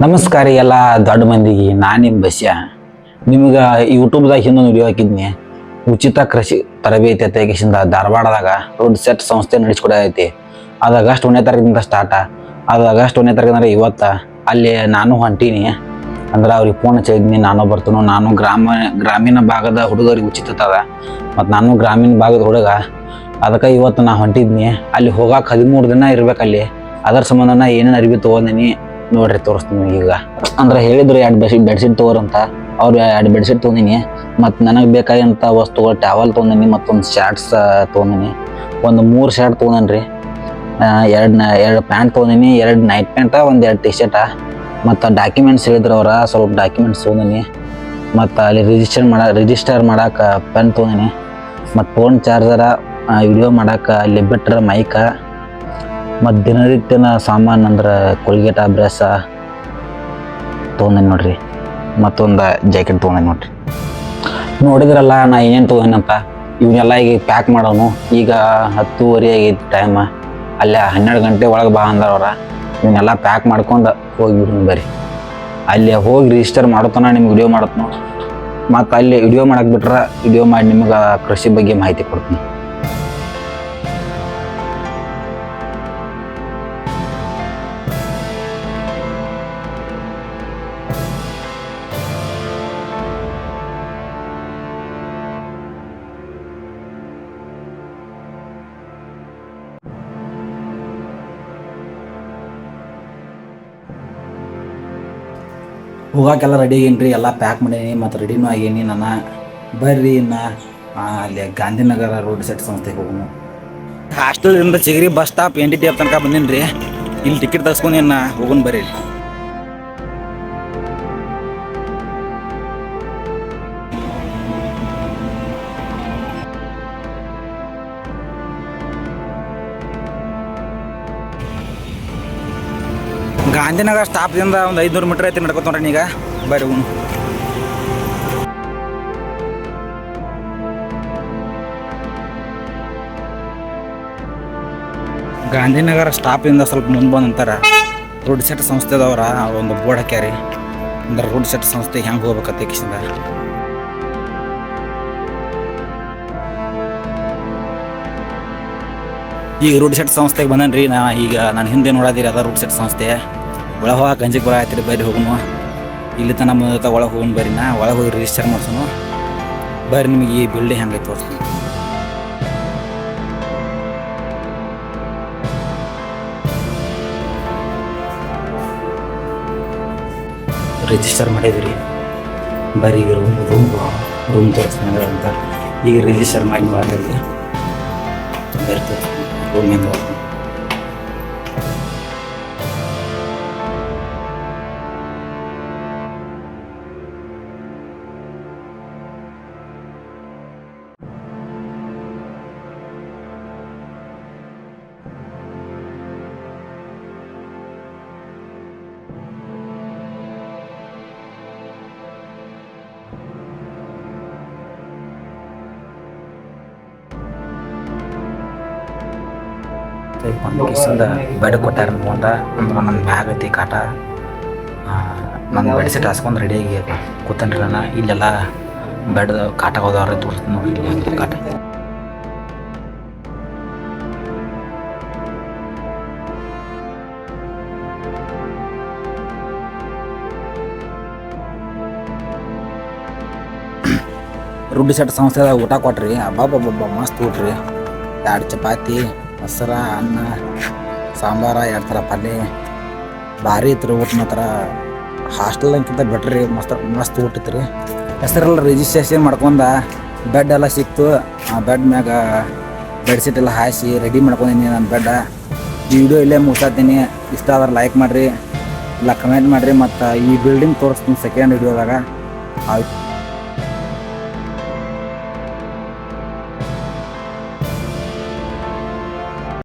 ನಮಸ್ಕಾರ ಎಲ್ಲ ದೊಡ್ಡ ಮಂದಿಗೆ ನಾನು ನಿಮ್ಮ ಬಸ್ಯ. ನಿಮ್ಗೆ ಯೂಟ್ಯೂಬ್ದಾಗ ಹಿಂದೊಂದು ವಿಡಿಯೋ ಹಾಕಿದ್ನಿ. ಉಚಿತ ಕೃಷಿ ತರಬೇತಿ ತೆಗಿಸಿಂದ ಧಾರವಾಡದಾಗ ರೋಡ್ ಸೆಟ್ ಸಂಸ್ಥೆ ನಡೆಸ್ಕೊಡೈತಿ ಅದು ಆಗಸ್ಟ್ ಒಂದನೇ ತಾರೀಕಿಂದ ಸ್ಟಾರ್ಟ ಅದು ಆಗಸ್ಟ್ ಒಂದನೇ ತಾರೀಕು ಅಂದ್ರೆ ಇವತ್ತ ಅಲ್ಲಿ ನಾನು ಹೊಂಟೀನಿ. ಅಂದ್ರೆ ಅವ್ರಿಗೆ ಫೋನ್ ಹಚ್ಚಿದ್ನಿ, ನಾನು ಬರ್ತೀನಿ, ನಾನು ಗ್ರಾಮ, ಗ್ರಾಮೀಣ ಭಾಗದ ಹುಡುಗರಿಗೆ ಉಚಿತ ಅದ. ಮತ್ತು ನಾನು ಗ್ರಾಮೀಣ ಭಾಗದ ಹುಡುಗ. ಅದಕ್ಕೆ ಇವತ್ತು ನಾ ಹೊಂಟಿದ್ನಿ. ಅಲ್ಲಿ ಹೋಗಕ್ಕೆ ಹದಿಮೂರು ದಿನ ಇರ್ಬೇಕು ಅಲ್ಲಿ ಅದರ ಸಂಬಂಧ ನಾ ಏನೇನು ಅರಿವಿ ತೊಗೊಂಡಿನಿ. ನೋಡ್ರಿ ತೋರಿಸ್ತೀನಿ ಈಗ. ಅಂದ್ರೆ ಹೇಳಿದ್ರು ಎರಡು ಬೆಡ್ಶೀಟ್ ಬೆಡ್ಶೀಟ್ ಅಂತ. ಅವ್ರು ಎರಡು ಬೆಡ್ಶೀಟ್ ತೊಗೊಂಡಿನಿ. ಮತ್ತು ನನಗೆ ಬೇಕಾಗಿಂಥ ವಸ್ತುಗಳು ಟ್ಯಾವಲ್ ತೊಗೊಂಡಿನಿ ಮತ್ತೊಂದು ಶರ್ಟ್ಸ್ ತೊಗೊಂಡಿನಿ. ಒಂದು ಮೂರು ಶರ್ಟ್ ತೊಗೊಂಡೇನಿ ರೀ ಎರಡು ಎರಡು ಪ್ಯಾಂಟ್ ತೊಗೊಂಡಿನಿ, ಎರಡು ನೈಟ್ ಪ್ಯಾಂಟ ಒಂದು ಎರಡು ಟಿ ಶರ್ಟ ಮತ್ತು ಡಾಕ್ಯುಮೆಂಟ್ಸ್ ಹೇಳಿದ್ರು ಅವರ, ಸ್ವಲ್ಪ ಡಾಕ್ಯುಮೆಂಟ್ಸ್ ತೊಗೊಂಡಿನಿ. ಮತ್ತು ಅಲ್ಲಿ ರಿಜಿಸ್ಟರ್ ಮಾಡ ರಿಜಿಸ್ಟರ್ ಮಾಡಕ್ಕೆ ಪೆನ್ ತೊಗೊಂಡಿನಿ. ಮತ್ತು ಫೋನ್ ಚಾರ್ಜರ ವಿಡಿಯೋ ಮಾಡಕ್ಕೆ ಬಿಟ್ರೆ ಮೈಕ ಮತ್ತು ದಿನನಿತ್ಯನ ಸಾಮಾನು ಅಂದ್ರೆ ಕೊಲ್ಗೇಟ್ ಬ್ರಷ ತೊಗೊಂಡೇನಿ ನೋಡ್ರಿ. ಮತ್ತೊಂದು ಜಾಕೆಟ್ ತೊಗೊಂಡೇನಿ ನೋಡ್ರಿ. ನೋಡಿದ್ರಲ್ಲ, ನಾ ಏನೇನು ತೊಗೊಂಡೇನಂತ ಇವನ್ನೆಲ್ಲ ಈಗ ಪ್ಯಾಕ್ ಮಾಡೋನು ಈಗ ಹತ್ತುವರೆ ಆಗೈತಿ ಟೈಮ ಅಲ್ಲೇ ಹನ್ನೆರಡು ಗಂಟೆ ಒಳಗೆ ಬಾ ಅಂದಾರ ಅವ್ರ. ಇವನ್ನೆಲ್ಲ ಪ್ಯಾಕ್ ಮಾಡ್ಕೊಂಡು ಹೋಗಿಬಿಡೋಣ ಬರ್ರಿ. ಅಲ್ಲಿ ಹೋಗಿ ರಿಜಿಸ್ಟರ್ ಮಾಡೋತನ ನಿಮ್ಗೆ ವಿಡಿಯೋ ಮಾಡತ್ನು ಮತ್ತು ಅಲ್ಲಿ ವಿಡಿಯೋ ಮಾಡಕ್ಕೆ ಬಿಟ್ರೆ ವಿಡಿಯೋ ಮಾಡಿ ನಿಮ್ಗೆ ಕೃಷಿ ಬಗ್ಗೆ ಮಾಹಿತಿ ಕೊಡ್ತೀನಿ. ಹೋಗಾಕೆಲ್ಲ ರೆಡಿ ಏನ್ರಿ ಎಲ್ಲ ಪ್ಯಾಕ್ ಮಾಡೀನಿ, ಮತ್ತು ರೆಡಿನೂ ಆಗೇನಿ. ನಾನು ಬರ್ರಿ ನಾ ಅಲ್ಲಿ ಗಾಂಧಿನಗರ ರೋಡ್ ಸೆಟ್ ಸಂಸ್ಥೆಗೆ ಹೋಗೋಣ ಹಾಸ್ಟೆಲಿಂದ Chigari bus stop N D T F ತನಕ ಬಂದೀನಿ ರೀ ಇಲ್ಲಿ ಟಿಕೆಟ್ ತಗ್ಸ್ಕೊಂಡು ನಾ ಹೋಗೋಣ ಬರ್ರಿ ಗಾಂಧಿನಗರ ಸ್ಟಾಪ್ದಿಂದ ಒಂದು ಐದುನೂರು ಮೀಟ್ರ್ ಐತಿ ನಡ್ಕೊತಾವ್ರಿ ಈಗ ಬರ್ರಿ ಹ್ಞೂ ಗಾಂಧಿನಗರ ಸ್ಟಾಪಿಂದ ಸ್ವಲ್ಪ ಮುಂದೆ ಬಂದ ನಂತರ ರೋಡ್ ಸೆಟ್ ಸಂಸ್ಥೆದವ್ರ ಒಂದು ಬೋರ್ಡ್ ಹಾಕ್ಯಾರಿ. ಅಂದ್ರೆ ರೋಡ್ ಸೆಟ್ ಸಂಸ್ಥೆಗೆ ಹೆಂಗೆ ಹೋಗ್ಬೇಕಂತ ಕಿಸಿಂದ ಈಗ ರೂಡ್ ಸೆಟ್ ಸಂಸ್ಥೆಗೆ ಬಂದನ್ರಿ. ನಾ ಈಗ ನಾನು ಹಿಂದೆ ನೋಡೋದಿರಿ ಅದ ರೂಡ್ ಸೆಟ್ ಸಂಸ್ಥೆ. ಒಳಗೆ ಹೋಗ ಗಂಜಿಗೆ ಬರ ಆಯ್ತು ಬರ್ರಿ ಹೋಗುನು. ಇಲ್ಲಿ ತನಕ ಮುಂದೆ ಒಳಗೆ ಹೋಗೋಣ ಬರ್ರಿ ನಾ. ಒಳಗೆ ಹೋಗಿ ರಿಜಿಸ್ಟರ್ ಮಾಡ್ಸೋನು. ಬರ್ರಿ ನಿಮಗೆ ಈ ಬಿಲ್ಡಿಂಗ್ ಹೆಂಗೆ ತೋರಿಸ್ತೀನಿ. ರಿಜಿಸ್ಟರ್ ಮಾಡಿದ್ರಿ. ಬರೀ ಈಗ ರೂಮ್ ರೂಮ್ ರೂಮ್ ತೋರಿಸ್ತೀನಿ ಅಂತ. ಈಗ ರಿಜಿಸ್ಟರ್ ಮಾಡಿ ಮಾಡಿದ್ರಿ Amen po. ಒಂದು ಕಿಸಿಂದ ಬೆಡ್ ಕೊಟ್ಟಾರ ಮುಂದ ನನ್ನ ಬ್ಯಾಗ್ ಐತಿ, ಕಾಟ. ನನ್ನ ಬೆಡ್ ಸೆಟ್ ಹಾಸ್ಕೊಂಡು ರೆಡಿಯಾಗಿ ಕೂತನ್ರಿ ನಾನು. ಇಲ್ಲೆಲ್ಲ ಬೆಡ್ ಕಾಟ ಹೋದವ್ರೆ ತೋರಿಸ್ತೀನಿ ನೋಡಿ ಕಾಟ. ರುಡ್ಡಿ ಸೆಟ್ ಸಂಸ್ಥೆದಾಗ ಊಟ ಕೊಟ್ರಿ. ಅಬ್ಬಾ ಮಸ್ತ್ ಊಟ್ರಿ. ಎರಡು ಚಪಾತಿ ಮೊಸರ, ಅನ್ನ, ಸಾಂಬಾರ, ಎರಡು ಥರ ಪಲ್ಯ ಭಾರಿ ಇತ್ತು ಊಟ ಮಾತ್ರ ಹಾಸ್ಟೆಲ್ನಕ್ಕಿಂತ ಬೆಟ್ರ್ ಮಸ್ತ್ ಮಸ್ತ್ ಊಟ ಇತ್ತು ರೀ ಹೆಸರೆಲ್ಲ ರಿಜಿಸ್ಟ್ರೇಷನ್ ಮಾಡ್ಕೊಂಡ ಬೆಡ್ ಎಲ್ಲ ಸಿಕ್ತು. ಆ ಬೆಡ್ ಮ್ಯಾಗ ಬೆಡ್ಶೀಟ್ ಎಲ್ಲ ಹಾಸಿ ರೆಡಿ ಮಾಡ್ಕೊಂಡಿನಿ ನನ್ನ ಬೆಡ್ಡ ಈ ವಿಡಿಯೋ ಇಲ್ಲೇ ಮುಗಿಸ್ತೀನಿ. ಇಷ್ಟ ಆದ್ರೆ ಲೈಕ್ ಮಾಡಿರಿ, ಇಲ್ಲ ಕಮೆಂಟ್ ಮಾಡಿರಿ, ಮತ್ತು ಈ ಬಿಲ್ಡಿಂಗ್ ತೋರಿಸ್ತೀನಿ ಸೆಕೆಂಡ್ ವಿಡಿಯೋದಾಗ ಆಯ್ತು.